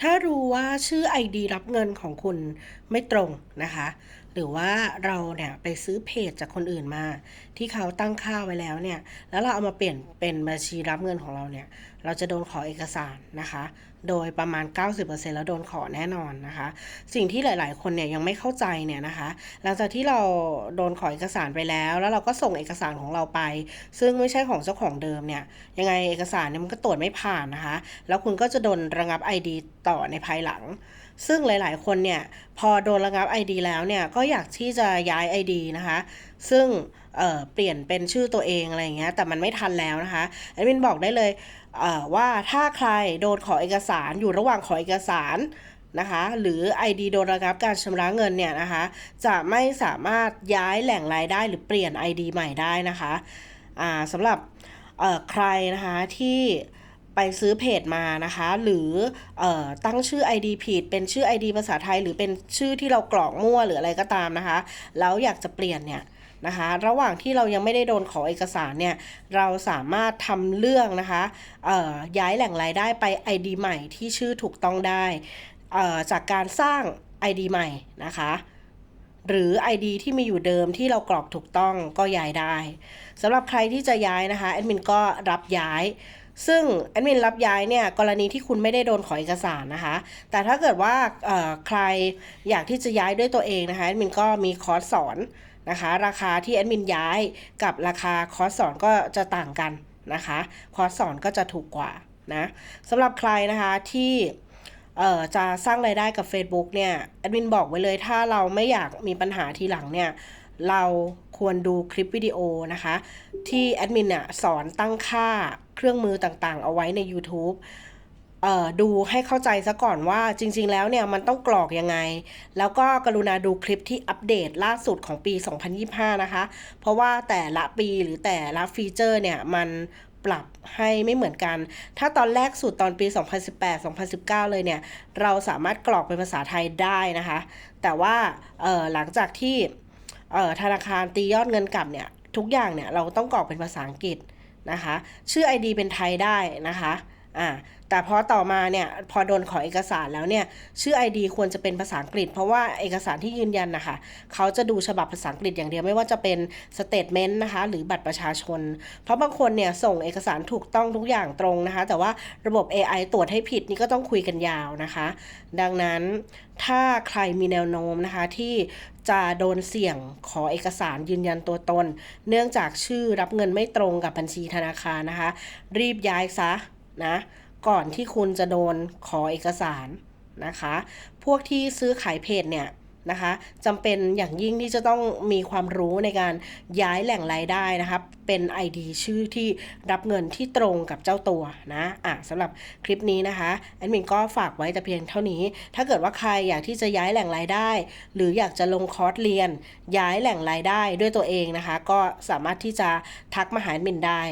ถ้ารู้ว่าชื่อ ID รับเงินของคุณไม่ตรงนะคะ หรือว่าเราเนี่ยไปซื้อเพจจากคนอื่นมา ที่เขาตั้งค่าไว้แล้วเนี่ย แล้วเราเอามาเปลี่ยนเป็นบัญชีรับเงินของเราเนี่ย เราจะโดนขอเอกสารนะคะ โดยประมาณ 90%แล้วโดนขอแน่นอนนะคะ สิ่งที่หลาย ๆ คนเนี่ยยังไม่เข้าใจเนี่ยนะคะ หลังจากที่เราโดนขอเอกสารไปแล้ว แล้วเราก็ส่งเอกสารของเราไป ซึ่งไม่ใช่ของเจ้าของเดิมเนี่ย ยังไงเอกสารเนี่ยมันก็ตรวจไม่ผ่านนะคะ แล้วคุณก็จะโดนระงับ ID ต่อในภายหลัง ซึ่งหลาย ๆ คนเนี่ยพอโดนระงับ ID แล้วเนี่ยก็อยากที่จะย้าย ID นะคะ ซึ่งเเปลี่ยนเป็นชื่อตัวเองอะไรอย่างเงี้ยแต่มันไม่ทันแล้วนะคะแอดมินบอกได้เลยเว่าถ้าใครโดนขอเอกสารอยู่ระหว่างขอเอกสารนะคะหรือ ID โดนระงับการชำระเงินเนี่ยนะคะ จะไม่สามารถย้ายแหล่งรายได้หรือเปลี่ยน ID ใหม่ได้นะคะสำหรับใครนะคะที่ ไปซื้อเพจมานะคะ หรือออตั้งชื่อ ID ผิด เป็นชื่อ ID ภาษาไทย หรือเป็นชื่อที่เรากรอกมั่วหรืออะไรก็ตามนะคะ แล้วอยากจะเปลี่ยนเนี่ยนะคะ ระหว่างที่เรายังไม่ได้โดนขอเอกสารเนี่ย เราสามารถทำเรื่องนะคะย้ายแหล่งรายได้ไป ID ใหม่ที่ชื่อถูกต้องได้ จากการสร้าง ID ใหม่นะคะหรือ ID ที่มีอยู่เดิมที่เรากรอกถูกต้องก็ย้ายได้สำหรับใครที่จะย้ายนะคะแอดมินก็รับย้าย ซึ่งแอดมินรับย้ายเนี่ยกรณีที่คุณไม่ได้โดนขอเอกสารนะคะ แต่ถ้าเกิดว่าใครอยากที่จะย้ายด้วยตัวเองนะคะแอดมินก็มีคอร์สสอนนะคะ ราคาที่แอดมินย้ายกับราคาคอร์สสอนก็จะต่างกันนะคะ คอร์สสอนก็จะถูกกว่านะสำหรับใครนะคะที่จะสร้างรายได้กับ Facebook เนี่ยแอดมินบอกไว้เลยถ้าเราไม่อยากมีปัญหาทีหลังเนี่ย เราควรดูคลิปวิดีโอนะคะ ที่แอดมินสอนตั้งค่าเครื่องมือต่างๆ เอาไว้ใน YouTube ดูให้เข้าใจซะก่อนว่าจริง ๆ แล้วเนี่ยมันต้องกรอกยังไง แล้วก็กรุณาดูคลิปที่อัปเดตล่าสุดของปี 2025 นะคะ เพราะว่าแต่ละปีหรือแต่ละฟีเจอร์เนี่ยมันปรับให้ไม่เหมือนกัน ถ้าตอนแรกสุดตอนปี 2018-2019 เลยเนี่ย เราสามารถกรอกเป็นภาษาไทยได้นะคะ แต่ว่าหลังจากที่ ธนาคารตียอดเงินกลับเนี่ยทุกอย่างเนี่ยเราต้องกรอกเป็นภาษาอังกฤษนะคะ ชื่อ ID เป็นไทยได้นะคะ อ่าแต่พอต่อมาเนี่ยพอโดนขอเอกสารแล้วเนี่ยชื่อ ID ควรจะเป็นภาษาอังกฤษ เพราะว่าเอกสารที่ยืนยันนะคะเขาจะดูฉบับภาษาอังกฤษอย่างเดียวไม่ว่าจะเป็นสเตทเมนต์นะคะหรือบัตรประชาชน เพราะบางคนเนี่ยส่งเอกสารถูกต้องทุกอย่างตรงนะคะ แต่ว่าระบบ AI ตรวจให้ผิดนี่ก็ต้องคุยกันยาวนะคะ ดังนั้นถ้าใครมีแนวโน้มนะคะที่จะโดนเสี่ยงขอเอกสารยืนยันตัวตน เนื่องจากชื่อรับเงินไม่ตรงกับบัญชีธนาคารนะคะ รีบย้ายซะ นะ ก่อนที่คุณจะโดนขอเอกสารนะคะ พวกที่ซื้อขายเพจเนี่ยนะคะจำเป็นอย่างยิ่งที่จะต้องมีความรู้ในการย้ายแหล่งรายได้นะคะเป็น ID ชื่อที่รับเงินที่ตรงกับเจ้าตัวนะอะสำหรับคลิปนี้นะคะแอดมินก็ฝากไว้แต่เพียงเท่านี้ ถ้าเกิดว่าใครอยากที่จะย้ายแหล่งรายได้ หรืออยากจะลงคอร์สเรียน ย้ายแหล่งรายได้ด้วยตัวเองนะคะ ก็สามารถที่จะทักมาหาแอดมินได้